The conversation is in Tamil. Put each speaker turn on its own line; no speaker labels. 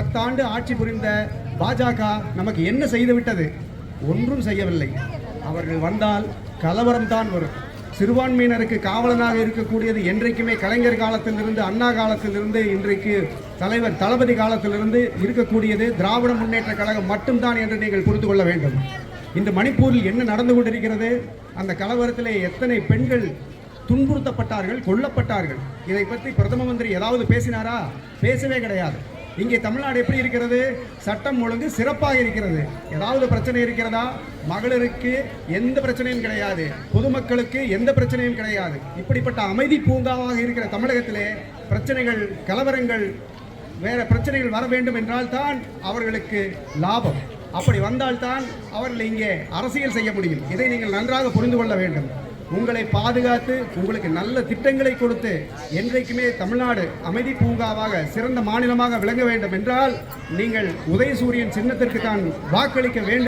பத்தாண்டு ஆட்சி புரிந்த பாஜக நமக்கு என்ன செய்து விட்டது? ஒன்றும் செய்யவில்லை. அவர்கள் வந்தால் கலவரம் தான் வரும். சிறுபான்மையினருக்கு காவலனாக இருக்கக்கூடியது என்றைக்குமே கலைஞர் காலத்திலிருந்து அண்ணா காலத்திலிருந்து இன்றைக்கு தலைவர் தளபதி காலத்திலிருந்து இருக்கக்கூடியது திராவிட முன்னேற்ற கழகம் மட்டும்தான் என்று நீங்கள் புரிந்து கொள்ள வேண்டும். இந்த மணிப்பூரில் என்ன நடந்து கொண்டிருக்கிறது? அந்த கலவரத்திலே எத்தனை பெண்கள் துன்புறுத்தப்பட்டார்கள் கொல்லப்பட்டார்கள்? இதை பற்றி பிரதம மந்திரி ஏதாவது பேசினாரா? பேசவே கிடையாது. இங்கே தமிழ்நாடு எப்படி இருக்கிறது? சட்டம் ஒழுங்கு சிறப்பாக இருக்கிறது. ஏதாவது பிரச்சனை இருக்கிறதா? மகளிருக்கு எந்த பிரச்சனையும் கிடையாது. பொதுமக்களுக்கு எந்த பிரச்சனையும் கிடையாது. இப்படிப்பட்ட அமைதி பூங்காவாக இருக்கிற தமிழகத்திலே பிரச்சனைகள் கலவரங்கள் வேற பிரச்சனைகள் வர வேண்டும் என்றால் தான் அவர்களுக்கு லாபம். அப்படி வந்தால்தான் அவர்கள் இங்கே அரசியல் செய்ய முடியும். இதை நீங்கள் நன்றாக புரிந்து கொள்ள வேண்டும். உங்களை பாதுகாத்து உங்களுக்கு நல்ல திட்டங்களை கொடுத்து என்றைக்குமே தமிழ்நாடு அமைதி பூங்காவாக சிறந்த மாநிலமாக விளங்க வேண்டும் என்றால் நீங்கள் உதயசூரியன் சின்னத்திற்கு தான் வாக்களிக்க வேண்டும்.